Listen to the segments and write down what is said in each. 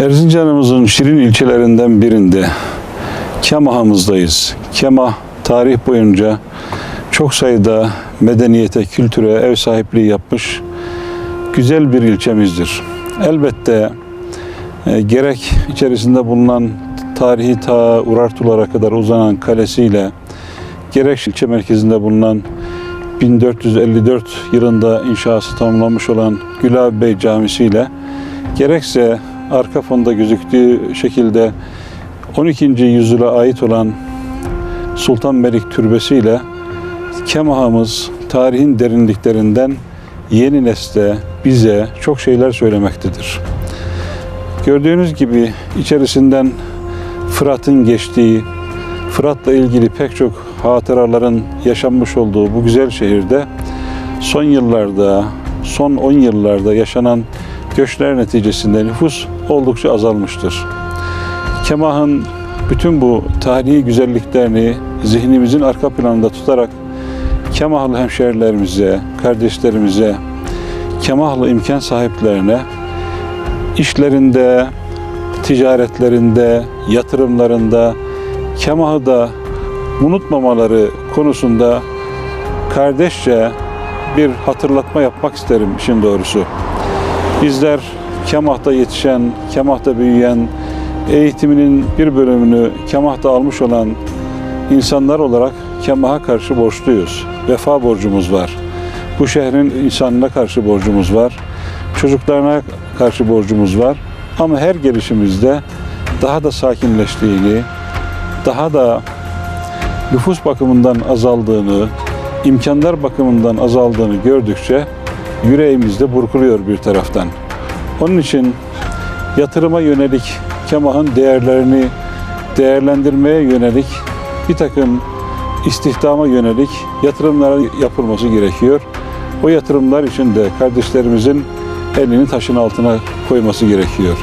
Erzincan'ımızın şirin ilçelerinden birinde Kemah'ımızdayız. Kemah tarih boyunca çok sayıda medeniyete, kültüre ev sahipliği yapmış güzel bir ilçemizdir. Elbette e, gerek içerisinde bulunan tarihi ta Urartulara kadar uzanan kalesiyle gerek ilçe merkezinde bulunan 1454 yılında inşası tamamlanmış olan Gülabi Bey Camisi ile gerekse arka fonda gözüktüğü şekilde 12. yüzyıla ait olan Sultan Melik Türbesi ile Kemahımız tarihin derinliklerinden yeni nesle, bize çok şeyler söylemektedir. Gördüğünüz gibi içerisinden Fırat'ın geçtiği, Fırat'la ilgili pek çok hatıraların yaşanmış olduğu bu güzel şehirde son yıllarda, son 10 yıllarda yaşanan göçler neticesinde nüfus oldukça azalmıştır. Kemah'ın bütün bu tarihi güzelliklerini zihnimizin arka planında tutarak Kemahlı hemşerilerimize, kardeşlerimize, Kemahlı imkan sahiplerine işlerinde, ticaretlerinde, yatırımlarında Kemah'ı da unutmamaları konusunda kardeşçe bir hatırlatma yapmak isterim işin doğrusu. Bizler Kemah'ta yetişen, Kemah'ta büyüyen, eğitiminin bir bölümünü Kemah'ta almış olan insanlar olarak Kemah'a karşı borçluyuz. Vefa borcumuz var. Bu şehrin insanına karşı borcumuz var. Çocuklarına karşı borcumuz var. Ama her gelişimizde daha da sakinleştiğini, daha da nüfus bakımından azaldığını, imkanlar bakımından azaldığını gördükçe yüreğimizde burkuluyor bir taraftan. Onun için yatırıma yönelik Kemah'ın değerlerini değerlendirmeye yönelik bir takım istihdama yönelik yatırımlara yapılması gerekiyor. O yatırımlar için de kardeşlerimizin elini taşın altına koyması gerekiyor.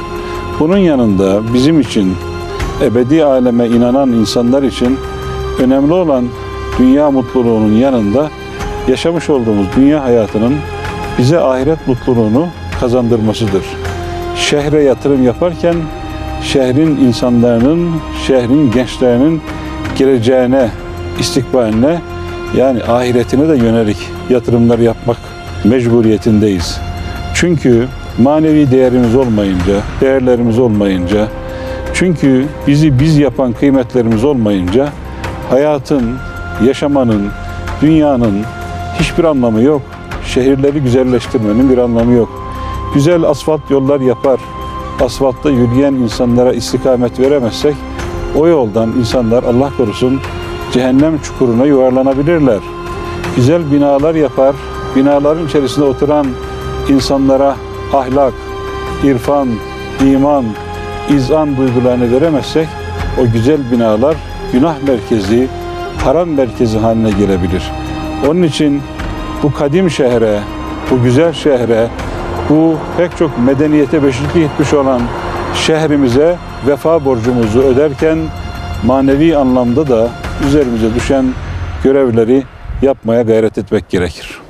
Bunun yanında bizim için ebedi aleme inanan insanlar için önemli olan dünya mutluluğunun yanında yaşamış olduğumuz dünya hayatının bize ahiret mutluluğunu kazandırmasıdır. Şehre yatırım yaparken şehrin insanlarının, şehrin gençlerinin geleceğine, istikbaline yani ahiretine de yönelik yatırımlar yapmak mecburiyetindeyiz. Çünkü manevi değerimiz olmayınca, değerlerimiz olmayınca, çünkü bizi biz yapan kıymetlerimiz olmayınca hayatın, yaşamanın, dünyanın hiçbir anlamı yok. Şehirleri güzelleştirmenin bir anlamı yok. Güzel asfalt yollar yapar, asfaltta yürüyen insanlara istikamet veremezsek o yoldan insanlar Allah korusun cehennem çukuruna yuvarlanabilirler. Güzel binalar yapar, binaların içerisinde oturan insanlara ahlak, irfan, iman, izan duygularını veremezsek o güzel binalar günah merkezi, haram merkezi haline gelebilir. Onun için bu kadim şehre, bu güzel şehre, bu pek çok medeniyete beşiklik etmiş olan şehrimize vefa borcumuzu öderken manevi anlamda da üzerimize düşen görevleri yapmaya gayret etmek gerekir.